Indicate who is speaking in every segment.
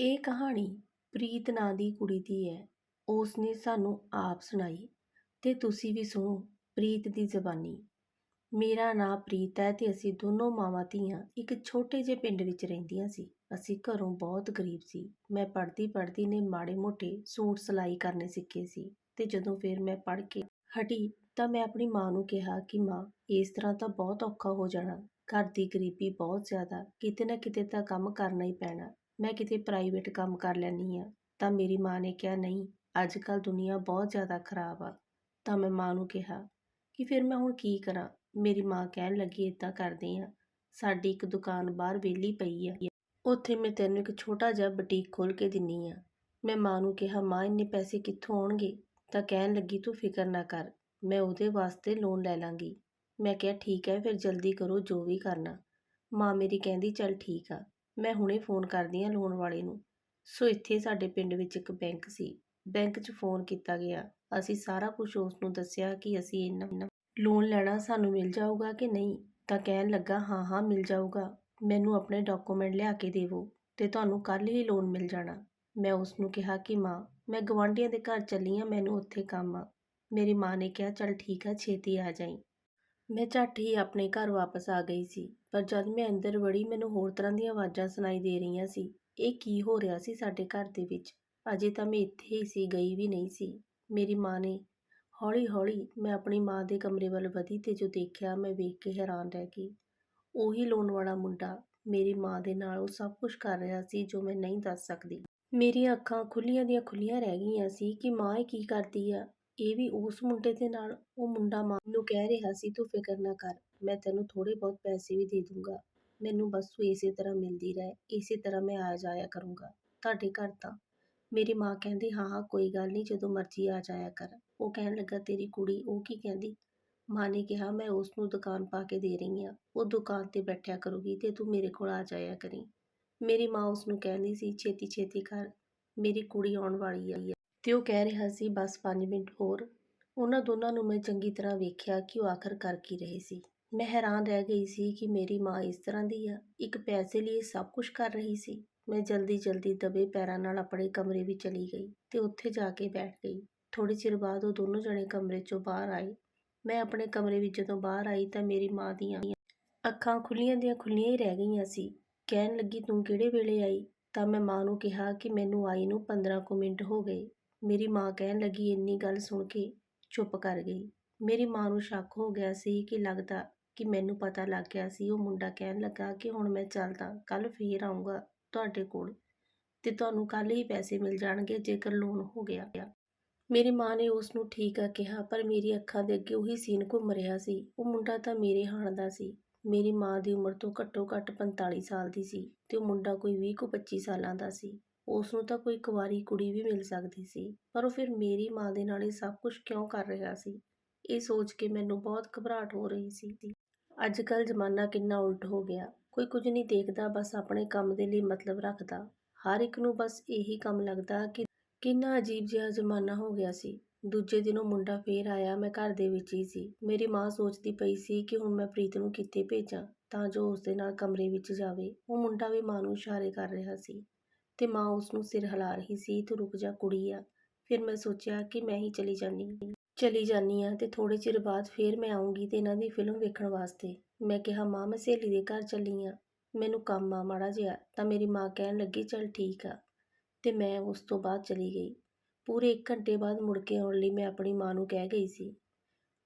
Speaker 1: ਇਹ ਕਹਾਣੀ ਪ੍ਰੀਤ ਨਾਂ ਦੀ ਕੁੜੀ ਦੀ ਹੈ। ਉਸ ਨੇ ਸਾਨੂੰ ਆਪ ਸੁਣਾਈ ਤੇ ਤੁਸੀਂ ਵੀ ਸੁਣੋ ਪ੍ਰੀਤ ਦੀ ਜ਼ਬਾਨੀ। ਮੇਰਾ ਨਾਂ ਪ੍ਰੀਤ ਹੈ ਤੇ ਅਸੀਂ ਦੋਨੋਂ ਮਾਵਾਂ ਧੀਆਂ ਇੱਕ ਛੋਟੇ ਜਿਹੇ ਪਿੰਡ ਵਿੱਚ ਰਹਿੰਦੀਆਂ ਸੀ। ਅਸੀਂ ਘਰੋਂ ਬਹੁਤ ਗਰੀਬ ਸੀ। ਮੈਂ ਪੜ੍ਹਦੀ ਪੜ੍ਹਦੀ ਨੇ ਮਾੜੇ ਮੋਟੇ ਸੂਟ ਸਿਲਾਈ ਕਰਨੇ ਸਿੱਖੇ ਸੀ ਤੇ ਜਦੋਂ ਫਿਰ ਮੈਂ ਪੜ੍ਹ ਕੇ ਹਟੀ ਤਾਂ ਮੈਂ ਆਪਣੀ ਮਾਂ ਨੂੰ ਕਿਹਾ ਕਿ ਮਾਂ, ਇਸ ਤਰ੍ਹਾਂ ਤਾਂ ਬਹੁਤ ਔਖਾ ਹੋ ਜਾਣਾ। ਘਰ ਦੀ ਗਰੀਬੀ ਬਹੁਤ ਜ਼ਿਆਦਾ, ਕਿਤੇ ਨਾ ਕਿਤੇ ਤਾਂ ਕੰਮ ਕਰਨਾ ਹੀ ਪੈਣਾ। ਮੈਂ ਕਿਤੇ ਪ੍ਰਾਈਵੇਟ ਕੰਮ ਕਰ ਲੈਂਦੀ ਹਾਂ, ਤਾਂ ਮੇਰੀ ਮਾਂ ਨੇ ਕਿਹਾ, ਨਹੀਂ ਅੱਜ ਕੱਲ੍ਹ ਦੁਨੀਆ ਬਹੁਤ ਜ਼ਿਆਦਾ ਖਰਾਬ ਆ। ਤਾਂ ਮੈਂ ਮਾਂ ਨੂੰ ਕਿਹਾ ਕਿ ਫਿਰ ਮੈਂ ਹੁਣ ਕੀ ਕਰਾਂ? ਮੇਰੀ ਮਾਂ ਕਹਿਣ ਲੱਗੀ ਇਦਾਂ ਕਰਦੇ ਆ ਸਾਡੀ ਇੱਕ ਦੁਕਾਨ ਬਾਹਰ ਵਿਹਲੀ ਪਈ ਆ। ਉੱਥੇ ਮੈਂ ਤੈਨੂੰ ਇੱਕ ਛੋਟਾ ਜਿਹਾ ਬੁਟੀਕ ਖੋਲ ਕੇ ਦਿੰਨੀ ਆ ਮੈਂ ਮਾਂ ਨੂੰ ਕਿਹਾ, ਮਾਂ, ਇੰਨੇ ਪੈਸੇ ਕਿੱਥੋਂ ਆਉਣਗੇ? ਤਾਂ ਕਹਿਣ ਲੱਗੀ, ਤੂੰ ਫਿਕਰ ਨਾ ਕਰ, ਮੈਂ ਉਹਦੇ ਵਾਸਤੇ ਲੋਨ ਲੈ ਲਾਂਗੀ। ਮੈਂ ਕਿਹਾ, ਠੀਕ ਹੈ, ਫਿਰ ਜਲਦੀ ਕਰੋ ਜੋ ਵੀ ਕਰਨਾ। ਮਾਂ ਮੇਰੀ ਕਹਿੰਦੀ, ਚੱਲ ਠੀਕ ਆ। ਮੈਂ ਹੁਣੇ ਫੋਨ ਕਰਦੀ ਹਾਂ ਲੋਨ ਵਾਲੇ ਨੂੰ। ਸੋ ਇੱਥੇ ਸਾਡੇ ਪਿੰਡ ਵਿੱਚ ਇੱਕ ਬੈਂਕ ਸੀ। ਬੈਂਕ 'ਚ ਫੋਨ ਕੀਤਾ ਗਿਆ। ਅਸੀਂ ਸਾਰਾ ਕੁਝ ਉਸ ਨੂੰ ਦੱਸਿਆ ਕਿ ਅਸੀਂ ਇੰਨਾ ਲੋਨ ਲੈਣਾ ਸਾਨੂੰ ਮਿਲ ਜਾਊਗਾ ਕਿ ਨਹੀਂ? ਤਾਂ ਕਹਿਣ ਲੱਗਾ, ਹਾਂ ਹਾਂ, ਮਿਲ ਜਾਊਗਾ। ਮੈਨੂੰ ਆਪਣੇ ਡਾਕੂਮੈਂਟ ਲਿਆ ਕੇ ਦੇਵੋ ਤੇ ਤੁਹਾਨੂੰ ਕੱਲ ਹੀ ਲੋਨ ਮਿਲ ਜਾਣਾ। ਮੈਂ ਉਸ ਨੂੰ ਕਿਹਾ ਕਿ, ਮਾਂ, ਮੈਂ ਗਵਾਂਢੀਆਂ ਦੇ ਘਰ ਚੱਲੀ ਆ ਮੈਨੂੰ ਉੱਥੇ ਕੰਮ ਆ। ਮੇਰੀ ਮਾਂ ਨੇ ਕਿਹਾ, ਚੱਲ ਠੀਕ ਆ, ਛੇਤੀ ਆ ਜਾਈ। ਮੈਂ ਝੱਟ ਹੀ ਆਪਣੇ ਘਰ ਵਾਪਸ ਆ ਗਈ ਸੀ। ਪਰ ਜਦ ਮੈਂ ਅੰਦਰ ਵੜੀ, ਮੈਨੂੰ ਹੋਰ ਤਰ੍ਹਾਂ ਦੀਆਂ ਆਵਾਜ਼ਾਂ ਸੁਣਾਈ ਦੇ ਰਹੀਆਂ ਸੀ। ਇਹ ਕੀ ਹੋ ਰਿਹਾ ਸੀ ਸਾਡੇ ਘਰ ਦੇ ਵਿੱਚ? ਅਜੇ ਤਾਂ ਮੈਂ ਇੱਥੇ ਹੀ ਸੀ, ਗਈ ਵੀ ਨਹੀਂ ਸੀ। ਮੇਰੀ ਮਾਂ ਨੇ ਹੌਲੀ ਹੌਲੀ ਮੈਂ ਆਪਣੀ ਮਾਂ ਦੇ ਕਮਰੇ ਵੱਲ ਵਧੀ ਤੇ ਜੋ ਦੇਖਿਆ, ਮੈਂ ਵੇਖ ਕੇ ਹੈਰਾਨ ਰਹਿ ਗਈ। ਉਹੀ ਲੋਨ ਵਾਲਾ ਮੁੰਡਾ ਮੇਰੀ ਮਾਂ ਦੇ ਨਾਲ ਉਹ ਸਭ ਕੁਝ ਕਰ ਰਿਹਾ ਸੀ ਜੋ ਮੈਂ ਨਹੀਂ ਦੱਸ ਸਕਦੀ। ਮੇਰੀਆਂ ਅੱਖਾਂ ਖੁੱਲੀਆਂ ਦੀਆਂ ਖੁੱਲੀਆਂ ਰਹਿ ਗਈਆਂ ਸੀ ਕਿ ਮਾਂ ਇਹ ਕੀ ਕਰਦੀ ਆ। ਇਹ ਵੀ ਉਸ ਮੁੰਡੇ ਦੇ ਨਾਲ, ਉਹ ਮੁੰਡਾ ਮਾਂ ਨੂੰ ਕਹਿ ਰਿਹਾ ਸੀ, ਤੂੰ ਫਿਕਰ ਨਾ ਕਰ। ਮੈਂ ਤੈਨੂੰ ਥੋੜ੍ਹੇ ਬਹੁਤ ਪੈਸੇ ਵੀ ਦੇ ਦੂੰਗਾ। ਮੈਨੂੰ ਬਸ ਤੂੰ ਇਸੇ ਤਰ੍ਹਾਂ ਮਿਲਦੀ ਰਹਿ, ਇਸੇ ਤਰ੍ਹਾਂ ਮੈਂ ਆ ਜਾਇਆ ਕਰੂੰਗਾ। ਤੁਹਾਡੇ ਘਰ ਤਾਂ। ਮੇਰੀ ਮਾਂ ਕਹਿੰਦੀ, ਹਾਂ ਹਾਂ, ਕੋਈ ਗੱਲ ਨਹੀਂ, ਜਦੋਂ ਮਰਜ਼ੀ ਆ ਜਾਇਆ ਕਰ। ਉਹ ਕਹਿਣ ਲੱਗਾ, ਤੇਰੀ ਕੁੜੀ, ਉਹ ਕੀ ਕਹਿੰਦੀ? ਮਾਂ ਨੇ ਕਿਹਾ, ਮੈਂ ਉਸ ਨੂੰ ਦੁਕਾਨ ਪਾ ਕੇ ਦੇ ਰਹੀ ਹਾਂ। ਉਹ ਦੁਕਾਨ ਤੇ ਬੈਠਿਆ ਕਰੂਗੀ ਤੇ ਤੂੰ ਮੇਰੇ ਕੋਲ ਆ ਜਾਇਆ ਕਰੀ। ਮੇਰੀ ਮਾਂ ਉਸ ਨੂੰ ਕਹਿੰਦੀ ਸੀ, ਛੇਤੀ ਛੇਤੀ ਕਰ। ਮੇਰੀ ਕੁੜੀ ਆਉਣ ਵਾਲੀ ਆਈ ਹੈ। ਤੇ ਉਹ ਕਹਿ ਰਿਹਾ ਸੀ, ਬਸ 5 ਮਿੰਟ ਹੋਰ। ਉਹਨਾਂ ਦੋਨਾਂ ਨੂੰ ਮੈਂ ਚੰਗੀ ਤਰ੍ਹਾਂ ਵੇਖਿਆ ਕਿ ਉਹ ਆਖਰ ਕਰ ਕੀ ਰਹੇ ਸੀ। ਮੈਂ ਹੈਰਾਨ ਰਹਿ ਗਈ ਸੀ ਕਿ ਮੇਰੀ ਮਾਂ ਇਸ ਤਰ੍ਹਾਂ ਦੀ ਆ। ਇੱਕ ਪੈਸੇ ਲਈ ਸਭ ਕੁਝ ਕਰ ਰਹੀ ਸੀ। ਮੈਂ ਜਲਦੀ ਜਲਦੀ ਦਬੇ ਪੈਰਾਂ ਨਾਲ ਆਪਣੇ ਕਮਰੇ ਵਿੱਚ ਚਲੀ ਗਈ ਤੇ ਉੱਥੇ ਜਾ ਕੇ ਬੈਠ ਗਈ। ਥੋੜੇ ਚਿਰ ਬਾਅਦ ਉਹ ਦੋਨੋਂ ਜਣੇ ਕਮਰੇ 'ਚੋਂ ਬਾਹਰ ਆਏ। ਮੈਂ ਆਪਣੇ ਕਮਰੇ ਵਿੱਚ ਜਦੋਂ ਬਾਹਰ ਆਈ ਤਾਂ ਮੇਰੀ ਮਾਂ ਦੀਆਂ ਅੱਖਾਂ ਖੁੱਲੀਆਂ ਦੀਆਂ ਖੁੱਲੀਆਂ ਹੀ ਰਹਿ ਗਈਆਂ ਸੀ। ਕਹਿਣ ਲੱਗੀ, ਤੂੰ ਕਿਹੜੇ ਵੇਲੇ ਆਈ? ਤਾਂ ਮੈਂ ਮਾਂ ਨੂੰ ਕਿਹਾ ਕਿ ਮੈਨੂੰ ਆਈ ਨੂੰ 15 ਕੁ ਮਿੰਟ ਹੋ ਗਏ। ਮੇਰੀ ਮਾਂ ਕਹਿਣ ਲੱਗੀ, ਇੰਨੀ ਗੱਲ ਸੁਣ ਕੇ ਚੁੱਪ ਕਰ ਗਈ। ਮੇਰੀ ਮਾਂ ਨੂੰ ਸ਼ੱਕ ਹੋ ਗਿਆ ਸੀ ਕਿ ਲੱਗਦਾ ਕਿ ਮੈਨੂੰ ਪਤਾ ਲੱਗ ਗਿਆ ਸੀ, ਉਹ ਮੁੰਡਾ ਕਹਿਣ ਲੱਗਾ ਕਿ ਹੁਣ ਮੈਂ ਚੱਲਦਾ ਕੱਲ ਫੇਰ ਆਉਂਗਾ ਤੁਹਾਡੇ ਕੋਲ ਤੇ ਤੁਹਾਨੂੰ ਕੱਲ ਹੀ ਪੈਸੇ ਮਿਲ ਜਾਣਗੇ ਜੇਕਰ ਲੋਨ ਹੋ ਗਿਆ। ਮੇਰੀ ਮਾਂ ਨੇ ਉਸ ਨੂੰ ਠੀਕ ਆ ਕਿਹਾ, ਪਰ ਮੇਰੀ ਅੱਖਾਂ ਦੇ ਅੱਗੇ ਉਹੀ ਸੀਨ ਘੁੰਮ ਰਿਹਾ ਸੀ। ਉਹ ਮੁੰਡਾ ਤਾਂ ਮੇਰੇ ਹਾਣ ਦਾ ਸੀ। ਮੇਰੀ ਮਾਂ ਦੀ ਉਮਰ ਤੋਂ ਘੱਟੋ ਘੱਟ 45 ਸਾਲ ਦੀ ਸੀ ਤੇ ਉਹ ਮੁੰਡਾ ਕੋਈ 20 ਕੁ 25 ਸਾਲਾਂ ਦਾ ਸੀ। ਉਸ ਨੂੰ ਤਾਂ ਕੋਈ ਕੁਵਾਰੀ ਕੁੜੀ ਵੀ ਮਿਲ ਸਕਦੀ ਸੀ, ਪਰ ਉਹ ਫਿਰ ਮੇਰੀ ਮਾਂ ਦੇ ਨਾਲ ਇਹ ਸਭ ਕੁਝ ਕਿਉਂ ਕਰ ਰਿਹਾ ਸੀ? ਇਹ ਸੋਚ ਕੇ ਮੈਨੂੰ ਬਹੁਤ ਘਬਰਾਹਟ ਹੋ ਰਹੀ ਸੀ। ਅੱਜ ਕੱਲ੍ਹ ਜ਼ਮਾਨਾ ਕਿੰਨਾ ਉਲਟ ਹੋ ਗਿਆ। ਕੋਈ ਕੁਝ ਨਹੀਂ ਦੇਖਦਾ, ਬਸ ਆਪਣੇ ਕੰਮ ਦੇ ਲਈ ਮਤਲਬ ਰੱਖਦਾ। ਹਰ ਇੱਕ ਨੂੰ ਬਸ ਇਹੀ ਕੰਮ ਲੱਗਦਾ ਕਿ ਕਿੰਨਾ ਅਜੀਬ ਜਿਹਾ ਜ਼ਮਾਨਾ ਹੋ ਗਿਆ ਸੀ। ਦੂਜੇ ਦਿਨ ਉਹ ਮੁੰਡਾ ਫੇਰ ਆਇਆ, ਮੈਂ ਘਰ ਦੇ ਵਿੱਚ ਹੀ ਸੀ। ਮੇਰੀ ਮਾਂ ਸੋਚਦੀ ਪਈ ਸੀ ਕਿ ਹੁਣ ਮੈਂ ਪ੍ਰੀਤ ਨੂੰ ਕਿੱਥੇ ਭੇਜਾਂ, ਤਾਂ ਜੋ ਉਸ ਦੇ ਨਾਲ ਕਮਰੇ ਵਿੱਚ ਜਾਵੇ। ਉਹ ਮੁੰਡਾ ਵੀ ਮਾਂ ਨੂੰ ਇਸ਼ਾਰੇ ਕਰ ਰਿਹਾ ਸੀ ਤੇ ਮਾਂ ਉਸ ਨੂੰ ਸਿਰ ਹਿਲਾ ਰਹੀ ਸੀ, ਤੂੰ ਰੁਕ ਜਾ, ਕੁੜੀ ਆ। ਫਿਰ ਮੈਂ ਸੋਚਿਆ ਕਿ ਮੈਂ ਹੀ ਚਲੀ ਜਾਨੀ ਚਲੀ ਜਾਂਦੀ ਆ ਤੇ ਥੋੜੇ ਚਿਰ ਬਾਅਦ ਫੇਰ ਮੈਂ ਆਉਂਗੀ ਤੇ ਇਹਨਾਂ ਦੀ ਫਿਲਮ ਵੇਖਣ ਵਾਸਤੇ। ਮੈਂ ਕਿਹਾ, ਮਾਂ, ਮੈਂ ਸਹੇਲੀ ਦੇ ਘਰ ਚੱਲੀ ਆ ਮੈਨੂੰ ਕੰਮ ਆ ਮਾੜਾ ਜਿਹਾ, ਤਾਂ ਮੇਰੀ ਮਾਂ ਕਹਿਣ ਲੱਗੀ, ਚਲ ਠੀਕ ਆ। ਤੇ ਮੈਂ ਉਸ ਤੋਂ ਬਾਅਦ ਚਲੀ ਗਈ। ਪੂਰੇ 1 ਘੰਟੇ ਬਾਅਦ ਮੁੜ ਕੇ ਆਉਣ ਲਈ ਮੈਂ ਆਪਣੀ ਮਾਂ ਨੂੰ ਕਹਿ ਗਈ ਸੀ।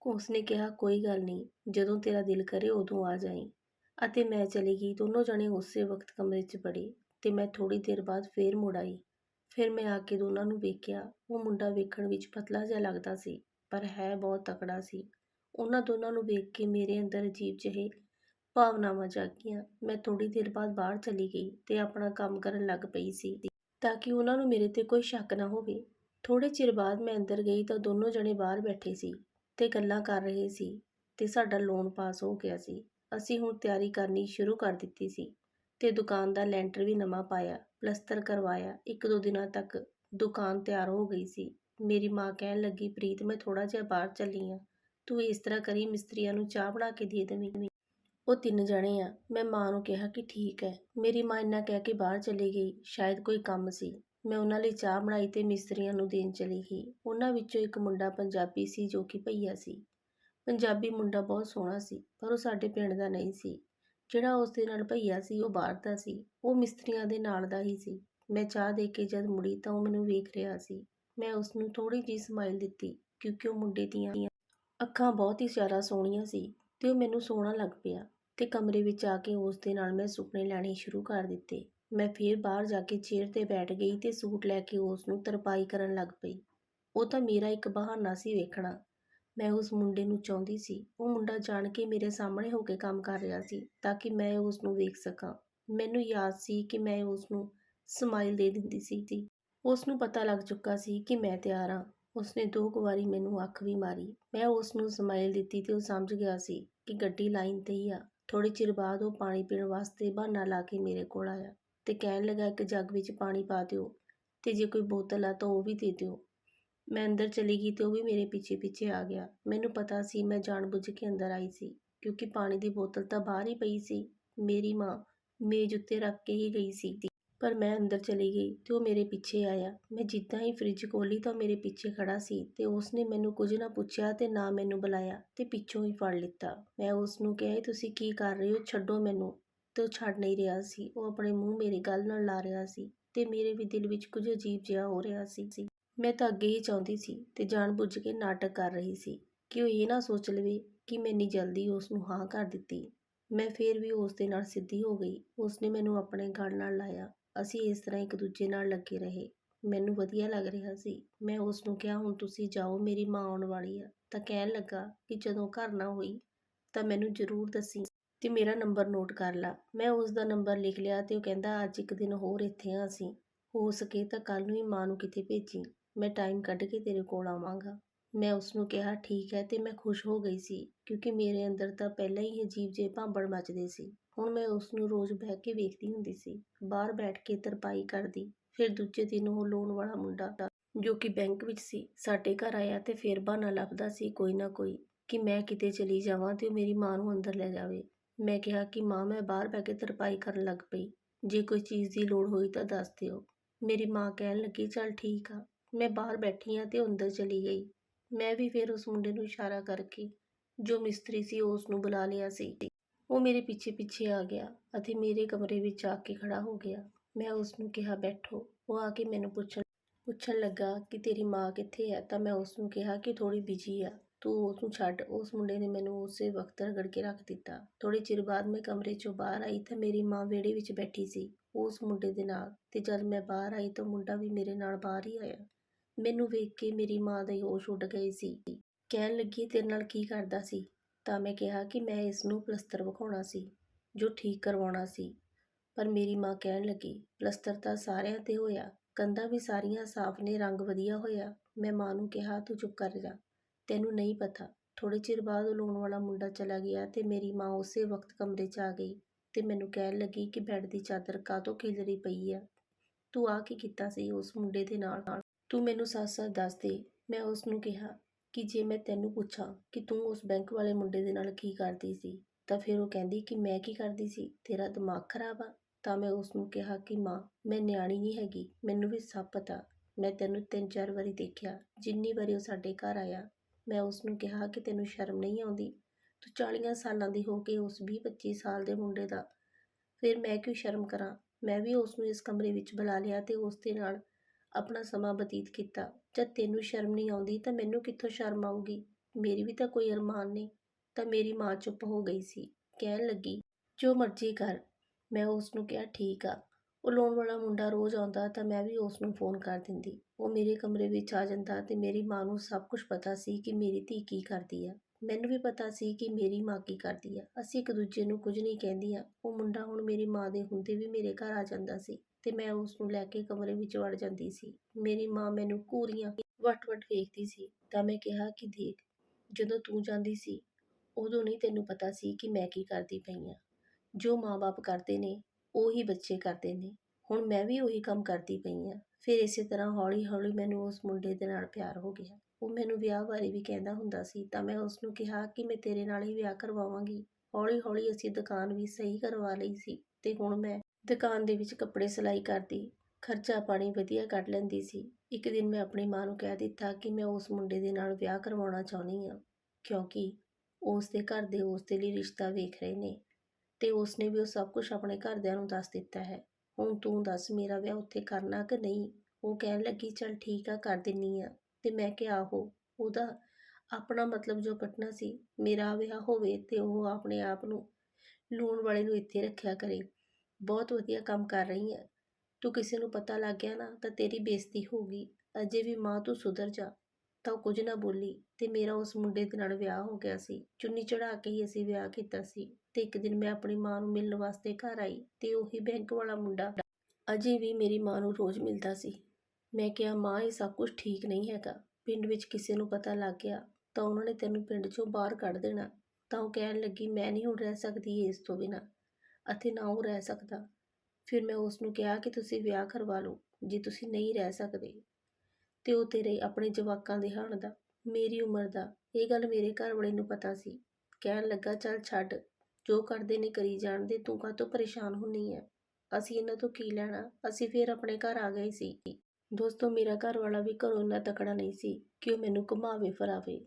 Speaker 1: ਉਸ ਨੇ ਕਿਹਾ, ਕੋਈ ਗੱਲ ਨਹੀਂ, ਜਦੋਂ ਤੇਰਾ ਦਿਲ ਕਰੇ ਉਦੋਂ ਆ ਜਾਈ। ਅਤੇ ਮੈਂ ਚਲੀ ਗਈ, ਦੋਨੋਂ ਜਣੇ ਉਸੇ ਵਕਤ ਕਮਰੇ 'ਚ ਬੜੇ ਤੇ ਮੈਂ ਥੋੜੀ ਦੇਰ ਬਾਅਦ ਫੇਰ ਮੁੜ ਆਈ। ਫਿਰ ਮੈਂ ਆ ਕੇ ਦੋਨਾਂ ਨੂੰ ਵੇਖਿਆ। ਉਹ ਮੁੰਡਾ ਵੇਖਣ ਵਿੱਚ ਪਤਲਾ ਜਿਹਾ ਲੱਗਦਾ ਸੀ। ਪਰ ਹੈ ਬਹੁਤ ਤਕੜਾ ਸੀ। ਉਹਨਾਂ ਦੋਨਾਂ ਨੂੰ ਵੇਖ ਕੇ ਮੇਰੇ ਅੰਦਰ ਅਜੀਬ ਜਿਹੇ ਭਾਵਨਾਵਾਂ ਜਾਗੀਆਂ ਮੈਂ ਥੋੜੀ ਦੇਰ ਬਾਅਦ ਬਾਹਰ ਚਲੀ ਗਈ ਤੇ ਆਪਣਾ ਕੰਮ ਕਰਨ ਲੱਗ ਪਈ ਸੀ ਤਾਂ ਕਿ ਉਹਨਾਂ ਨੂੰ ਮੇਰੇ ਤੇ ਕੋਈ ਸ਼ੱਕ ਨਾ ਹੋਵੇ। ਥੋੜੇ ਚਿਰ ਬਾਅਦ ਮੈਂ ਅੰਦਰ ਗਈ ਤਾਂ ਦੋਨੋਂ ਜਣੇ ਬਾਹਰ ਬੈਠੇ ਸੀ ਤੇ ਗੱਲਾਂ ਕਰ ਰਹੇ ਸੀ ਤੇ ਸਾਡਾ ਲੋਨ ਪਾਸ ਹੋ ਗਿਆ ਸੀ। ਅਸੀਂ ਹੁਣ ਤਿਆਰੀ ਕਰਨੀ ਸ਼ੁਰੂ ਕਰ ਦਿੱਤੀ ਸੀ ਤੇ ਦੁਕਾਨ ਦਾ ਲੈਂਟਰ ਵੀ ਨਵਾਂ ਪਾਇਆ, ਪਲਸਤਰ ਕਰਵਾਇਆ। ਇੱਕ ਦੋ ਦਿਨਾਂ ਤੱਕ ਦੁਕਾਨ ਤਿਆਰ ਹੋ ਗਈ ਸੀ। ਮੇਰੀ ਮਾਂ ਕਹਿਣ ਲੱਗੀ, ਪ੍ਰੀਤ, ਮੈਂ ਥੋੜਾ ਜਿਹਾ ਬਾਹਰ ਚੱਲੀ ਆ। ਤੂੰ ਇਸ ਤਰ੍ਹਾਂ ਕਰੀ, ਮਿਸਤਰੀਆਂ ਨੂੰ ਚਾਹ ਬਣਾ ਕੇ ਦੇ ਦੇਵੀਂ। ਉਹ ਤਿੰਨ ਜਣੇ ਆ। ਮੈਂ ਮਾਂ ਨੂੰ ਕਿਹਾ ਕਿ ਠੀਕ ਹੈ। ਮੇਰੀ ਮਾਂ ਇੰਨਾ ਕਹਿ ਕੇ ਬਾਹਰ ਚਲੀ ਗਈ। ਸ਼ਾਇਦ ਕੋਈ ਕੰਮ ਸੀ। ਮੈਂ ਉਹਨਾਂ ਲਈ ਚਾਹ ਬਣਾਈ ਤੇ ਮਿਸਤਰੀਆਂ ਨੂੰ ਦੇਣ ਚਲੀ ਗਈ। ਉਹਨਾਂ ਵਿੱਚੋਂ ਇੱਕ ਮੁੰਡਾ ਪੰਜਾਬੀ ਸੀ ਜੋ ਕਿ ਭਈਆ ਸੀ। ਪੰਜਾਬੀ ਮੁੰਡਾ ਬਹੁਤ ਸੋਹਣਾ ਸੀ, ਪਰ ਉਹ ਸਾਡੇ ਪਿੰਡ ਦਾ ਨਹੀਂ ਸੀ। ਜਿਹੜਾ ਉਸ ਦੇ ਨਾਲ ਭਈਆ ਸੀ, ਉਹ ਬਾਹਰ ਦਾ ਸੀ। ਉਹ ਮਿਸਤਰੀਆਂ ਦੇ ਨਾਲ ਦਾ ਹੀ ਸੀ। ਮੈਂ ਚਾਹ ਦੇ ਕੇ ਜਦ ਮੁੜੀ ਤਾਂ ਉਹ ਮੈਨੂੰ ਵੇਖ ਰਿਹਾ ਸੀ। ਮੈਂ ਉਸ ਨੂੰ ਥੋੜੀ ਜਿਹੀ ਸਮਾਈਲ ਦਿੱਤੀ ਕਿਉਂਕਿ ਉਹ ਮੁੰਡੇ ਦੀਆਂ ਅੱਖਾਂ ਬਹੁਤ ਹੀ ਜ਼ਿਆਦਾ ਸੋਹਣੀਆਂ ਸੀ ਤੇ ਉਹ ਮੈਨੂੰ ਸੋਹਣਾ ਲੱਗ ਪਿਆ ਤੇ ਕਮਰੇ ਵਿੱਚ ਆ ਕੇ ਉਸ ਦੇ ਨਾਲ ਮੈਂ ਸੁਪਨੇ ਲੈਣੇ ਸ਼ੁਰੂ ਕਰ ਦਿੱਤੇ। ਮੈਂ ਫੇਰ ਬਾਹਰ ਜਾ ਕੇ ਚੇਅਰ ਤੇ ਬੈਠ ਗਈ ਤੇ ਸੂਟ ਲੈ ਕੇ ਉਸ ਨੂੰ ਤਰਪਾਈ ਕਰਨ ਲੱਗ ਪਈ। ਉਹ ਤਾਂ ਮੇਰਾ ਇੱਕ ਬਹਾਨਾ ਸੀ ਵੇਖਣਾ। ਮੈਂ ਉਸ ਮੁੰਡੇ ਨੂੰ ਚਾਹੁੰਦੀ ਸੀ। ਉਹ ਮੁੰਡਾ ਜਾਣ ਕੇ ਮੇਰੇ ਸਾਹਮਣੇ ਹੋ ਕੇ ਕੰਮ ਕਰ ਰਿਹਾ ਸੀ ਤਾਂ ਕਿ ਮੈਂ ਉਸ ਨੂੰ ਵੇਖ ਸਕਾਂ। ਮੈਨੂੰ ਯਾਦ ਸੀ ਕਿ ਮੈਂ ਉਸ ਨੂੰ ਸਮਾਈਲ ਦੇ ਦਿੰਦੀ ਸੀ ਉਸ ਨੂੰ ਪਤਾ ਲੱਗ ਚੁੱਕਾ ਸੀ ਕਿ ਮੈਂ ਤਿਆਰ ਹਾਂ। ਉਸਨੇ ਦੋ ਕੁ ਵਾਰੀ ਮੈਨੂੰ ਅੱਖ ਵੀ ਮਾਰੀ। ਮੈਂ ਉਸ ਨੂੰ ਸਮਾਈਲ ਦਿੱਤੀ ਤੇ ਉਹ ਸਮਝ ਗਿਆ ਸੀ ਕਿ ਗੱਡੀ ਲਾਈਨ ਤੇ ਹੀ ਆ। ਥੋੜੇ ਚਿਰ ਬਾਅਦ ਉਹ ਪਾਣੀ ਪੀਣ ਵਾਸਤੇ ਬਹਾਨਾ ਲਾ ਕੇ ਮੇਰੇ ਕੋਲ ਆਇਆ ਤੇ ਕਹਿਣ ਲੱਗਾ, ਇੱਕ ਜੱਗ ਵਿੱਚ ਪਾਣੀ ਪਾ ਦਿਓ ਤੇ ਜੇ ਕੋਈ ਬੋਤਲ ਆ ਤਾਂ ਉਹ ਵੀ ਦੇ ਦਿਓ। ਮੈਂ ਅੰਦਰ ਚਲੀ ਗਈ ਤੇ ਉਹ ਵੀ ਮੇਰੇ ਪਿੱਛੇ ਪਿੱਛੇ ਆ ਗਿਆ। ਮੈਨੂੰ ਪਤਾ ਸੀ ਮੈਂ ਜਾਣਬੁੱਝ ਕੇ ਅੰਦਰ ਆਈ ਸੀ ਕਿਉਂਕਿ ਪਾਣੀ ਦੀ ਬੋਤਲ ਤਾਂ ਬਾਹਰ ਹੀ ਪਈ ਸੀ। ਮੇਰੀ ਮਾਂ ਮੇਜ਼ ਉੱਤੇ ਰੱਖ ਕੇ ਹੀ ਗਈ ਸੀ। ਪਰ ਮੈਂ ਅੰਦਰ ਚਲੀ ਗਈ ਅਤੇ ਉਹ ਮੇਰੇ ਪਿੱਛੇ ਆਇਆ। ਮੈਂ ਜਿੱਦਾਂ ਹੀ ਫਰਿੱਜ ਖੋਲੀ ਤਾਂ ਮੇਰੇ ਪਿੱਛੇ ਖੜ੍ਹਾ ਸੀ ਅਤੇ ਉਸਨੇ ਮੈਨੂੰ ਕੁਝ ਨਾ ਪੁੱਛਿਆ ਅਤੇ ਨਾ ਮੈਨੂੰ ਬੁਲਾਇਆ ਅਤੇ ਪਿੱਛੋਂ ਹੀ ਫੜ ਲਿੱਤਾ। ਮੈਂ ਉਸਨੂੰ ਕਿਹਾ ਤੁਸੀਂ ਕੀ ਕਰ ਰਹੇ ਹੋ? ਛੱਡੋ ਮੈਨੂੰ। ਅਤੇ ਉਹ ਛੱਡ ਨਹੀਂ ਰਿਹਾ ਸੀ। ਉਹ ਆਪਣੇ ਮੂੰਹ ਮੇਰੀ ਗੱਲ ਨਾਲ ਲਾ ਰਿਹਾ ਸੀ ਅਤੇ ਮੇਰੇ ਵੀ ਦਿਲ ਵਿੱਚ ਕੁਝ ਅਜੀਬ ਜਿਹਾ ਹੋ ਰਿਹਾ ਸੀ। ਮੈਂ ਤਾਂ ਅੱਗੇ ਹੀ ਚਾਹੁੰਦੀ ਸੀ ਤੇ ਜਾਣਬੁੱਝ ਕੇ ਨਾਟਕ ਕਰ ਰਹੀ ਸੀ ਕਿ ਉਹ ਇਹ ਨਾ ਸੋਚ ਲਵੇ ਕਿ ਮੈਂ ਇੰਨੀ ਜਲਦੀ ਉਸ ਨੂੰ ਹਾਂ ਕਰ ਦਿੱਤੀ। ਮੈਂ ਫਿਰ ਵੀ ਉਸ ਦੇ ਨਾਲ ਸਿੱਧੀ ਹੋ ਗਈ। ਉਸਨੇ ਮੈਨੂੰ ਆਪਣੇ ਗਲ ਨਾਲ ਲਾਇਆ। ਅਸੀਂ ਇਸ ਤਰ੍ਹਾਂ ਇੱਕ ਦੂਜੇ ਨਾਲ ਲੱਗੇ ਰਹੇ। ਮੈਨੂੰ ਵਧੀਆ ਲੱਗ ਰਿਹਾ ਸੀ। ਮੈਂ ਉਸ ਨੂੰ ਕਿਹਾ, ਹੁਣ ਤੁਸੀਂ ਜਾਓ, ਮੇਰੀ ਮਾਂ ਆਉਣ ਵਾਲੀ ਆ। ਤਾਂ ਕਹਿਣ ਲੱਗਾ ਕਿ ਜਦੋਂ ਘਰ ਨਾ ਹੋਈ, ਤਾਂ ਮੈਨੂੰ ਜ਼ਰੂਰ ਦੱਸੀ ਤੇ ਮੇਰਾ ਨੰਬਰ ਨੋਟ ਕਰ ਲਾ। ਮੈਂ ਉਸ ਦਾ ਨੰਬਰ ਲਿਖ ਲਿਆ ਤੇ ਉਹ ਕਹਿੰਦਾ, ਅੱਜ ਇੱਕ ਦਿਨ ਹੋਰ ਇੱਥੇ ਆ ਅਸੀਂ। ਹੋ ਸਕੇ ਤਾਂ ਕੱਲ ਨੂੰ ਹੀ ਮਾਂ ਨੂੰ ਕਿਤੇ ਭੇਜੀ। ਮੈਂ ਟਾਈਮ ਕੱਢ ਕੇ ਤੇਰੇ ਕੋਲ ਆਵਾਂਗਾ। ਮੈਂ ਉਸ ਨੂੰ ਕਿਹਾ, ਠੀਕ ਹੈ। ਤੇ ਮੈਂ ਖੁਸ਼ ਹੋ ਗਈ ਸੀ, ਕਿਉਂਕਿ ਮੇਰੇ ਅੰਦਰ ਤਾਂ ਪਹਿਲਾਂ ਹੀ ਅਜੀਬ ਜਿਹੇ ਭਾਂਬੜ ਮੱਚਦੇ ਸੀ। ਹੁਣ ਮੈਂ ਉਸ ਨੂੰ ਰੋਜ਼ ਬਹਿ ਕੇ ਵੇਖਦੀ ਹੁੰਦੀ ਸੀ। ਬਾਹਰ ਬੈਠ ਕੇ ਤਰਪਾਈ ਕਰਦੀ। ਫਿਰ ਦੂਜੇ ਦਿਨ ਉਹ ਲੋਨ ਵਾਲਾ ਮੁੰਡਾ ਜੋ ਕਿ ਬੈਂਕ ਵਿੱਚ ਸੀ। ਸਾਡੇ ਘਰ ਆਇਆ ਤੇ ਫਿਰ ਬਹਾਨਾ ਲੱਭਦਾ ਸੀ ਕੋਈ ਨਾ ਕੋਈ ਕਿ ਮੈਂ ਕਿਤੇ ਚਲੀ ਜਾਵਾਂ ਤੇ ਉਹ ਮੇਰੀ ਮਾਂ ਨੂੰ ਅੰਦਰ ਲੈ ਜਾਵੇ। ਮੈਂ ਕਿਹਾ ਕਿ ਮਾਂ, ਮੈਂ ਬਾਹਰ ਬਹਿ ਕੇ ਤਰਪਾਈ ਕਰਨ ਲੱਗ ਪਈ। ਜੇ ਕੋਈ ਚੀਜ਼ ਦੀ ਲੋੜ ਹੋਈ ਤਾਂ ਦੱਸ ਦਿਓ। ਮੇਰੀ ਮਾਂ ਕਹਿਣ ਲੱਗੀ, ਚੱਲ ਠੀਕ ਆ। ਮੈਂ ਬਾਹਰ ਬੈਠੀ ਆ ਤੇ ਅੰਦਰ ਚਲੀ ਗਈ। ਮੈਂ ਵੀ ਫਿਰ ਉਸ ਮੁੰਡੇ ਨੂੰ ਇਸ਼ਾਰਾ ਕਰਕੇ ਜੋ ਮਿਸਤਰੀ ਸੀ ਉਸ ਨੂੰ ਬੁਲਾ ਲਿਆ ਸੀ। ਉਹ ਮੇਰੇ ਪਿੱਛੇ ਪਿੱਛੇ ਆ ਗਿਆ ਅਤੇ ਮੇਰੇ ਕਮਰੇ ਵਿੱਚ ਆ ਕੇ ਖੜਾ ਹੋ ਗਿਆ। ਮੈਂ ਉਸ ਨੂੰ ਕਿਹਾ, ਬੈਠੋ। ਉਹ ਆ ਕੇ ਮੈਨੂੰ ਪੁੱਛਣ ਪੁੱਛਣ ਲੱਗਾ ਕਿ ਤੇਰੀ ਮਾਂ ਕਿੱਥੇ ਹੈ ਤਾਂ ਮੈਂ ਉਸ ਨੂੰ ਕਿਹਾ ਕਿ ਥੋੜੀ ਬਿਜ਼ੀ ਆ। ਤੂੰ ਉਸ ਨੂੰ ਛੱਡ। ਉਸ ਮੁੰਡੇ ਨੇ ਮੈਨੂੰ ਉਸੇ ਵਕਤ ਰਗੜ ਕੇ ਰੱਖ ਦਿੱਤਾ। ਥੋੜੇ ਚਿਰ ਬਾਅਦ ਮੈਂ ਕਮਰੇ ਚੋਂ ਬਾਹਰ ਆਈ ਤਾਂ ਮੇਰੀ ਮਾਂ ਵਿਹੜੇ ਵਿੱਚ ਬੈਠੀ ਸੀ, ਉਸ ਮੁੰਡੇ ਦੇ ਨਾਲ। ਤੇ ਜਦ ਮੈਂ ਬਾਹਰ ਆਈ ਤਾਂ ਮੁੰਡਾ ਵੀ ਮੇਰੇ ਨਾਲ ਬਾਹਰ ਹੀ ਆਇਆ। ਮੈਨੂੰ ਵੇਖ ਕੇ ਮੇਰੀ ਮਾਂ ਦਾ ਹੋਸ਼ ਉੱਡ ਗਏ ਸੀ। ਕਹਿਣ ਲੱਗੀ, ਤੇਰੇ ਨਾਲ ਕੀ ਕਰਦਾ ਸੀ? ਤਾਂ ਮੈਂ ਕਿਹਾ ਕਿ ਮੈਂ ਇਸ ਨੂੰ ਪਲਸਤਰ ਵਿਖਾਉਣਾ ਸੀ, ਜੋ ਠੀਕ ਕਰਵਾਉਣਾ ਸੀ। ਪਰ ਮੇਰੀ ਮਾਂ ਕਹਿਣ ਲੱਗੀ, ਪਲਸਤਰ ਤਾਂ ਸਾਰਿਆਂ ਤੇ ਹੋਇਆ, ਕੰਧਾਂ ਵੀ ਸਾਰੀਆਂ ਸਾਫ਼ ਨੇ, ਰੰਗ ਵਧੀਆ ਹੋਇਆ। ਮੈਂ ਮਾਂ ਨੂੰ ਕਿਹਾ, ਤੂੰ ਚੁੱਪ ਕਰ ਜਾ। ਤੈਨੂੰ ਨਹੀਂ ਪਤਾ, ਥੋੜ੍ਹੇ ਚਿਰ ਬਾਅਦ ਉਹ ਲੋਨ ਵਾਲਾ ਮੁੰਡਾ ਚਲਾ ਗਿਆ ਅਤੇ ਮੇਰੀ ਮਾਂ ਉਸੇ ਵਕਤ ਕਮਰੇ 'ਚ ਆ ਗਈ ਅਤੇ ਮੈਨੂੰ ਕਹਿਣ ਲੱਗੀ ਕਿ ਬੈੱਡ ਦੀ ਚਾਦਰ ਕਾਹਤੋਂ ਖਿਲਰੀ ਪਈ ਆ? ਤੂੰ ਆ ਕੀ ਕੀਤਾ ਸੀ ਉਸ ਮੁੰਡੇ ਦੇ ਨਾਲ? ਤੂੰ ਮੈਨੂੰ ਸੱਚ-ਸੱਚ ਦੱਸ ਦੇ। ਮੈਂ ਉਸ ਨੂੰ ਕਿਹਾ ਕਿ ਜੇ ਮੈਂ ਤੈਨੂੰ ਪੁੱਛਾਂ ਕਿ ਤੂੰ ਉਸ ਬੈਂਕ ਵਾਲੇ ਮੁੰਡੇ ਦੇ ਨਾਲ ਕੀ ਕਰਦੀ ਸੀ, ਤਾਂ ਫਿਰ ਉਹ ਕਹਿੰਦੀ ਕਿ ਮੈਂ ਕੀ ਕਰਦੀ ਸੀ, ਤੇਰਾ ਦਿਮਾਗ ਖਰਾਬ ਆ? ਤਾਂ ਮੈਂ ਉਸ ਨੂੰ ਕਿਹਾ ਕਿ ਮਾਂ, ਮੈਂ ਨਿਆਣੀ ਨਹੀਂ ਹੈਗੀ, ਮੈਨੂੰ ਵੀ ਸਭ ਪਤਾ। ਮੈਂ ਤੈਨੂੰ ਤਿੰਨ ਚਾਰ ਵਾਰੀ ਦੇਖਿਆ, ਜਿੰਨੀ ਵਾਰੀ ਉਹ ਸਾਡੇ ਘਰ ਆਇਆ, ਮੈਂ ਉਸ ਨੂੰ ਕਿਹਾ ਕਿ ਤੈਨੂੰ ਸ਼ਰਮ ਨਹੀਂ ਆਉਂਦੀ? ਤੂੰ 40 ਸਾਲਾਂ ਦੀ ਹੋ ਕੇ ਉਸ 20-25 ਸਾਲ ਦੇ ਮੁੰਡੇ ਦਾ। ਫਿਰ ਮੈਂ ਕਿਉਂ ਸ਼ਰਮ ਕਰਾਂ? ਮੈਂ ਵੀ ਉਸ ਨੂੰ ਇਸ ਕਮਰੇ ਵਿੱਚ ਬੁਲਾ ਲਿਆ ਤੇ ਉਸ ਦੇ ਨਾਲ ਆਪਣਾ ਸਮਾਂ ਬਤੀਤ ਕੀਤਾ। ਜਦ ਤੈਨੂੰ ਸ਼ਰਮ ਨਹੀਂ ਆਉਂਦੀ ਤਾਂ ਮੈਨੂੰ ਕਿੱਥੋਂ ਸ਼ਰਮ ਆਊਗੀ? ਮੇਰੀ ਵੀ ਤਾਂ ਕੋਈ ਅਰਮਾਨ ਨਹੀਂ। ਤਾਂ ਮੇਰੀ ਮਾਂ ਚੁੱਪ ਹੋ ਗਈ ਸੀ। ਕਹਿਣ ਲੱਗੀ, ਜੋ ਮਰਜ਼ੀ ਕਰ, ਮੈਂ ਉਸ ਨੂੰ ਕਿਹਾ, ਠੀਕ ਆ। ਉਹ ਲੋਨ ਵਾਲਾ ਮੁੰਡਾ ਰੋਜ਼ ਆਉਂਦਾ ਤਾਂ ਮੈਂ ਵੀ ਉਸ ਨੂੰ ਫੋਨ ਕਰ ਦਿੰਦੀ। ਉਹ ਮੇਰੇ ਕਮਰੇ ਵਿੱਚ ਆ ਜਾਂਦਾ ਤੇ ਮੇਰੀ ਮਾਂ ਨੂੰ ਸਭ ਕੁਝ ਪਤਾ ਸੀ ਕਿ ਮੇਰੀ ਧੀ ਕੀ ਕਰਦੀ ਆ। ਮੈਨੂੰ ਵੀ ਪਤਾ ਸੀ ਕਿ ਮੇਰੀ ਮਾਂ ਕੀ ਕਰਦੀ ਆ। ਅਸੀਂ ਇੱਕ ਦੂਜੇ ਨੂੰ ਕੁਝ ਨਹੀਂ ਕਹਿੰਦੀਆਂ। ਉਹ ਮੁੰਡਾ ਹੁਣ ਮੇਰੀ ਮਾਂ ਦੇ ਹੁੰਦੇ ਵੀ ਮੇਰੇ ਘਰ ਆ ਜਾਂਦਾ ਸੀ। ਤੇ ਮੈਂ ਉਸ ਨੂੰ ਲੈ ਕੇ ਕਮਰੇ ਵਿੱਚ ਵੜ ਜਾਂਦੀ ਸੀ। ਮੇਰੀ ਮਾਂ ਮੈਨੂੰ ਘੂਰੀਆਂ ਵਟ-ਵਟ ਵੇਖਦੀ ਸੀ। ਤਾਂ ਮੈਂ ਕਿਹਾ ਕਿ ਦੇਖ, ਜਦੋਂ ਤੂੰ ਜਾਂਦੀ ਸੀ, ਉਦੋਂ ਨਹੀਂ ਤੈਨੂੰ ਪਤਾ ਸੀ ਕਿ ਮੈਂ ਕੀ ਕਰਦੀ ਪਈ ਆ। ਜੋ ਮਾਂ-ਬਾਪ ਕਰਦੇ ਨੇ, ਉਹੀ ਬੱਚੇ ਕਰਦੇ ਨੇ। ਹੁਣ ਮੈਂ ਵੀ ਉਹੀ ਕੰਮ ਕਰਦੀ ਪਈ ਆ। ਫਿਰ ਇਸੇ ਤਰ੍ਹਾਂ ਹੌਲੀ-ਹੌਲੀ ਮੈਨੂੰ ਉਸ ਮੁੰਡੇ ਦੇ ਨਾਲ ਪਿਆਰ ਹੋ ਗਿਆ। ਉਹ ਮੈਨੂੰ ਵਿਆਹ ਬਾਰੇ ਵੀ ਕਹਿੰਦਾ ਹੁੰਦਾ ਸੀ। ਤਾਂ ਮੈਂ ਉਸ ਨੂੰ ਕਿਹਾ ਕਿ ਮੈਂ ਤੇਰੇ ਨਾਲ ਹੀ ਵਿਆਹ ਕਰਵਾਵਾਂਗੀ। ਹੌਲੀ-ਹੌਲੀ ਅਸੀਂ ਦੁਕਾਨ ਵੀ ਸਹੀ ਕਰਵਾ ਲਈ ਸੀ। ਤੇ ਹੁਣ ਮੈਂ ਦੁਕਾਨ ਦੇ ਵਿੱਚ ਕੱਪੜੇ ਸਿਲਾਈ ਕਰਦੀ, ਖਰਚਾ ਪਾਣੀ ਵਧੀਆ ਕੱਢ ਲੈਂਦੀ ਸੀ। ਇੱਕ ਦਿਨ ਮੈਂ ਆਪਣੀ ਮਾਂ ਨੂੰ ਕਹਿ ਦਿੱਤਾ ਕਿ ਮੈਂ ਉਸ ਮੁੰਡੇ ਦੇ ਨਾਲ ਵਿਆਹ ਕਰਵਾਉਣਾ ਚਾਹੁੰਦੀ ਹਾਂ, ਕਿਉਂਕਿ ਉਸ ਦੇ ਘਰ ਦੇ ਉਸ ਦੇ ਲਈ ਰਿਸ਼ਤਾ ਵੇਖ ਰਹੇ ਨੇ ਤੇ ਉਸਨੇ ਵੀ ਉਹ ਸਭ ਕੁਝ ਆਪਣੇ ਘਰਦਿਆਂ ਨੂੰ ਦੱਸ ਦਿੱਤਾ ਹੈ। ਹੁਣ ਤੂੰ ਦੱਸ ਮੇਰਾ ਵਿਆਹ ਉੱਥੇ ਕਰਨਾ ਕਿ ਨਹੀਂ? ਉਹ ਕਹਿਣ ਲੱਗੀ, ਚਲ ਠੀਕ ਆ, ਕਰ ਦਿੰਨੀ ਆ। ਤੇ ਮੈਂ ਕਿਹਾ, ਆਹੋ, ਉਹਦਾ ਆਪਣਾ ਮਤਲਬ ਜੋ ਕੱਟਣਾ ਸੀ, ਮੇਰਾ ਵਿਆਹ ਹੋਵੇ ਤੇ ਉਹ ਆਪਣੇ ਆਪ ਨੂੰ ਲੂਣ ਵਾਲੇ ਨੂੰ ਇੱਥੇ ਰੱਖਿਆ ਕਰੇ। ਬਹੁਤ ਵਧੀਆ ਕੰਮ ਕਰ ਰਹੀ ਹੈ। ਤੂੰ ਕਿਸੇ ਨੂੰ ਪਤਾ ਲੱਗ ਗਿਆ ਨਾ ਤਾਂ ਤੇਰੀ ਬੇਇੱਜ਼ਤੀ ਹੋਊਗੀ ਅਜੇ ਵੀ ਮਾਂ ਤੂੰ ਸੁਧਰ ਜਾ। ਤਾਂ ਉਹ ਕੁਝ ਨਾ ਬੋਲੀ ਤੇ ਮੇਰਾ ਉਸ ਮੁੰਡੇ ਦੇ ਨਾਲ ਵਿਆਹ ਹੋ ਗਿਆ ਸੀ। ਚੁੰਨੀ ਚੜਾ ਕੇ ਹੀ ਅਸੀਂ ਵਿਆਹ ਕੀਤਾ ਸੀ ਤੇ ਇੱਕ ਦਿਨ ਮੈਂ ਆਪਣੀ ਮਾਂ ਨੂੰ ਮਿਲਣ ਵਾਸਤੇ ਘਰ ਆਈ ਤੇ ਉਹੀ ਬੈਂਕ ਵਾਲਾ ਮੁੰਡਾ ਅਜੇ ਵੀ ਮੇਰੀ ਮਾਂ ਨੂੰ ਰੋਜ਼ ਮਿਲਦਾ ਸੀ। ਮੈਂ ਕਿਹਾ, ਮਾਂ, ਇਹ ਸਭ ਕੁਝ ਠੀਕ ਨਹੀਂ ਹੈਗਾ। ਪਿੰਡ ਵਿੱਚ ਕਿਸੇ ਨੂੰ ਪਤਾ ਲੱਗ ਗਿਆ ਤਾਂ ਉਹਨਾਂ ਨੇ ਤੈਨੂੰ ਪਿੰਡ ਚੋਂ ਬਾਹਰ ਕੱਢ ਦੇਣਾ। ਤਾਂ ਉਹ ਕਹਿਣ ਲੱਗੀ, ਮੈਂ ਨਹੀਂ ਹੁਣ ਰਹਿ ਸਕਦੀ ਇਸ ਤੋਂ ਬਿਨਾਂ। ਅਤੇ ਨਾ ਉਹ ਰਹਿ ਸਕਦਾ। ਫਿਰ ਮੈਂ ਉਸ ਨੂੰ ਕਿਹਾ ਕਿ ਤੁਸੀਂ ਵਿਆਹ ਕਰਵਾ ਲਓ, ਜੇ ਤੁਸੀਂ ਨਹੀਂ ਰਹਿ ਸਕਦੇ, ਤੇ ਉਹ ਤੇਰੇ ਆਪਣੇ ਜਵਾਕਾਂ ਦੇ ਹਾਣ ਦਾ, ਮੇਰੀ ਉਮਰ ਦਾ, ਇਹ ਗੱਲ ਮੇਰੇ ਘਰ ਵਾਲੇ ਨੂੰ ਪਤਾ ਸੀ। ਕਹਿਣ ਲੱਗਾ, ਚੱਲ ਛੱਡ, ਜੋ ਕਰਦੇ ਨੇ ਕਰੀ ਜਾਣਦੇ, ਤੂੰ ਕਾਹਤੋਂ ਪਰੇਸ਼ਾਨ ਹੁੰਨੀ ਹੈ ਅਸੀਂ ਇਹਨਾਂ ਤੋਂ ਕੀ ਲੈਣਾ? ਅਸੀਂ ਫਿਰ ਆਪਣੇ ਘਰ ਆ ਗਏ ਸੀ। ਦੋਸਤੋ, ਮੇਰਾ ਘਰ ਵਾਲਾ ਵੀ ਘਰੋਂ ਇੰਨਾ ਤਕੜਾ ਨਹੀਂ ਸੀ ਕਿ ਉਹ ਮੈਨੂੰ ਘੁਮਾਵੇ ਫਰਾਵੇ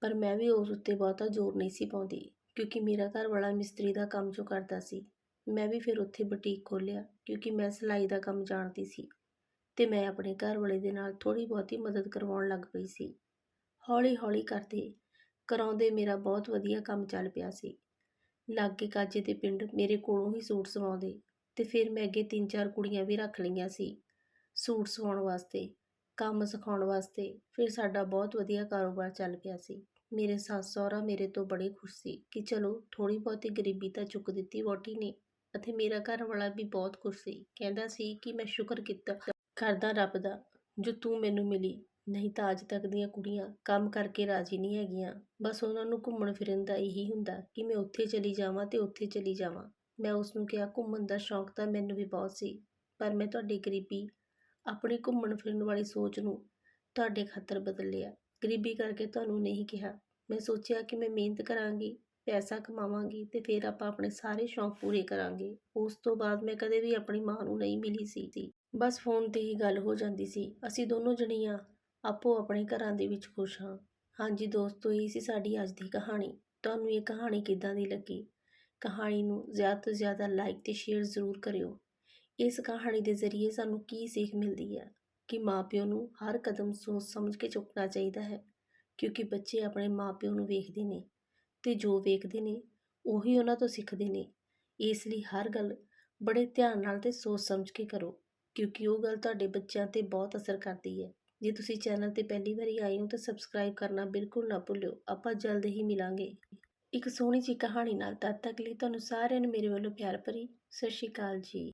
Speaker 1: ਪਰ ਮੈਂ ਵੀ ਉਸ ਉੱਤੇ ਬਹੁਤਾ ਜ਼ੋਰ ਨਹੀਂ ਸੀ ਪਾਉਂਦੀ। ਕਿਉਂਕਿ ਮੇਰਾ ਘਰ ਵਾਲਾ ਮਿਸਤਰੀ ਦਾ ਕੰਮ ਜੋ ਕਰਦਾ ਸੀ, ਮੈਂ ਵੀ ਫਿਰ ਉੱਥੇ ਬੁਟੀਕ ਖੋਲ੍ਹਿਆ ਕਿਉਂਕਿ ਮੈਂ ਸਿਲਾਈ ਦਾ ਕੰਮ ਜਾਣਦੀ ਸੀ ਅਤੇ ਮੈਂ ਆਪਣੇ ਘਰ ਵਾਲੇ ਦੇ ਨਾਲ ਥੋੜ੍ਹੀ ਬਹੁਤੀ ਮਦਦ ਕਰਵਾਉਣ ਲੱਗ ਪਈ ਸੀ। ਹੌਲੀ-ਹੌਲੀ ਕਰਦੇ ਕਰਾਉਂਦੇ ਮੇਰਾ ਬਹੁਤ ਵਧੀਆ ਕੰਮ ਚੱਲ ਪਿਆ ਸੀ। ਲਾਗੇ ਕਾਜੇ ਦੇ ਪਿੰਡ ਮੇਰੇ ਕੋਲੋਂ ਹੀ ਸੂਟ ਸਵਾਉਂਦੇ ਤੇ ਫਿਰ ਮੈਂ ਅੱਗੇ ਤਿੰਨ ਚਾਰ ਕੁੜੀਆਂ ਵੀ ਰੱਖ ਲਈਆਂ ਸੀ ਸੂਟ ਸਵਾਉਣ ਵਾਸਤੇ, ਕੰਮ ਸਿਖਾਉਣ ਵਾਸਤੇ, ਫਿਰ ਸਾਡਾ ਬਹੁਤ ਵਧੀਆ ਕਾਰੋਬਾਰ ਚੱਲ ਪਿਆ ਸੀ। ਮੇਰੇ ਸੱਸ ਸਹੁਰਾ ਮੇਰੇ ਤੋਂ ਬੜੇ ਖੁਸ਼ ਸੀ ਕਿ ਚਲੋ ਥੋੜ੍ਹੀ ਬਹੁਤੀ ਗਰੀਬੀ ਤਾਂ ਚੁੱਕ ਦਿੱਤੀ ਵਹੁਟੀ ਨੇ ਅਤੇ ਮੇਰਾ ਘਰ ਵਾਲਾ ਵੀ ਬਹੁਤ ਖੁਸ਼ ਸੀ। ਕਹਿੰਦਾ ਸੀ ਕਿ ਮੈਂ ਸ਼ੁਕਰ ਕੀਤਾ ਕਰਦਾ ਰੱਬ ਦਾ ਜੋ ਤੂੰ ਮੈਨੂੰ ਮਿਲੀ, ਨਹੀਂ ਤਾਂ ਅੱਜ ਤੱਕ ਦੀਆਂ ਕੁੜੀਆਂ ਕੰਮ ਕਰਕੇ ਰਾਜੀ ਨਹੀਂ ਹੈਗੀਆਂ। ਬਸ ਉਹਨਾਂ ਨੂੰ ਘੁੰਮਣ ਫਿਰਨ ਦਾ ਇਹੀ ਹੁੰਦਾ ਕਿ ਮੈਂ ਉੱਥੇ ਚਲੀ ਜਾਵਾਂ ਤੇ ਉੱਥੇ ਚਲੀ ਜਾਵਾਂ। ਮੈਂ ਉਸ ਨੂੰ ਕਿਹਾ ਘੁੰਮਣ ਦਾ ਸ਼ੌਂਕ ਤਾਂ ਮੈਨੂੰ ਵੀ ਬਹੁਤ ਸੀ, ਪਰ ਮੈਂ ਤੁਹਾਡੀ ਗਰੀਬੀ, ਆਪਣੀ ਘੁੰਮਣ ਫਿਰਨ ਵਾਲੀ ਸੋਚ ਨੂੰ ਤੁਹਾਡੇ ਖਾਤਰ ਬਦਲ ਲਿਆ। ਗਰੀਬੀ ਕਰਕੇ ਤੁਹਾਨੂੰ ਨਹੀਂ ਕਿਹਾ। ਮੈਂ ਸੋਚਿਆ ਕਿ ਮੈਂ ਮਿਹਨਤ ਕਰਾਂਗੀ, ਪੈਸਾ ਕਮਾਵਾਂਗੀ ਤੇ ਫਿਰ ਆਪਾਂ ਆਪਣੇ ਸਾਰੇ ਸ਼ੌਂਕ ਪੂਰੇ ਕਰਾਂਗੇ। ਉਸ ਤੋਂ ਬਾਅਦ ਮੈਂ ਕਦੇ ਵੀ ਆਪਣੀ ਮਾਂ ਨੂੰ ਨਹੀਂ ਮਿਲੀ ਸੀ। ਬਸ ਫੋਨ ਤੇ ਹੀ ਗੱਲ ਹੋ ਜਾਂਦੀ ਸੀ। ਅਸੀਂ ਦੋਨੋਂ ਜਣੀਆਂ ਆਪੋ ਆਪਣੇ ਘਰਾਂ ਦੇ ਵਿੱਚ ਖੁਸ਼ ਹਾਂ। ਹਾਂਜੀ ਦੋਸਤੋ, ਇਹ ਸੀ ਸਾਡੀ ਅੱਜ ਦੀ ਕਹਾਣੀ। ਤੁਹਾਨੂੰ ਇਹ ਕਹਾਣੀ ਕਿੱਦਾਂ ਦੀ ਲੱਗੀ? ਕਹਾਣੀ ਨੂੰ ਜ਼ਿਆਦਾ ਤੋਂ ਜ਼ਿਆਦਾ ਲਾਈਕ ਤੇ ਸ਼ੇਅਰ ਜ਼ਰੂਰ ਕਰਿਓ। ਇਸ ਕਹਾਣੀ ਦੇ ਜ਼ਰੀਏ ਸਾਨੂੰ ਕੀ ਸਿੱਖ ਮਿਲਦੀ ਹੈ? ਕਿ ਮਾਪਿਓ ਨੂੰ ਹਰ ਕਦਮ ਸੋਚ ਸਮਝ ਕੇ ਚੁੱਕਣਾ ਚਾਹੀਦਾ ਹੈ, ਕਿਉਂਕਿ ਬੱਚੇ ਆਪਣੇ ਮਾਪਿਓ ਨੂੰ ਵੇਖਦੇ ਨੇ ਅਤੇ ਜੋ ਵੇਖਦੇ ਨੇ, ਉਹੀ ਉਹਨਾਂ ਤੋਂ ਸਿੱਖਦੇ ਨੇ। ਇਸ ਲਈ ਹਰ ਗੱਲ ਬੜੇ ਧਿਆਨ ਨਾਲ ਅਤੇ ਸੋਚ ਸਮਝ ਕੇ ਕਰੋ, ਕਿਉਂਕਿ ਉਹ ਗੱਲ ਤੁਹਾਡੇ ਬੱਚਿਆਂ ਤੇ ਬਹੁਤ ਅਸਰ ਕਰਦੀ ਹੈ। ਜੇ ਤੁਸੀਂ ਚੈਨਲ ਤੇ ਪਹਿਲੀ ਵਾਰੀ ਆਏ ਹੋ ਤਾਂ ਸਬਸਕ੍ਰਾਈਬ ਕਰਨਾ ਬਿਲਕੁਲ ਨਾ ਭੁੱਲਿਓ। ਆਪਾਂ ਜਲਦ ਹੀ ਮਿਲਾਂਗੇ। ਇੱਕ ਸੋਹਣੀ ਜਿਹੀ ਕਹਾਣੀ ਨਾਲ ਤਦ ਤੱਕ ਲਈ ਤੁਹਾਨੂੰ ਸਾਰਿਆਂ ਨੂੰ ਮੇਰੇ ਵੱਲੋਂ ਪਿਆਰ ਭਰੀ ਸਤਿ ਸ਼੍ਰੀ ਅਕਾਲ ਜੀ।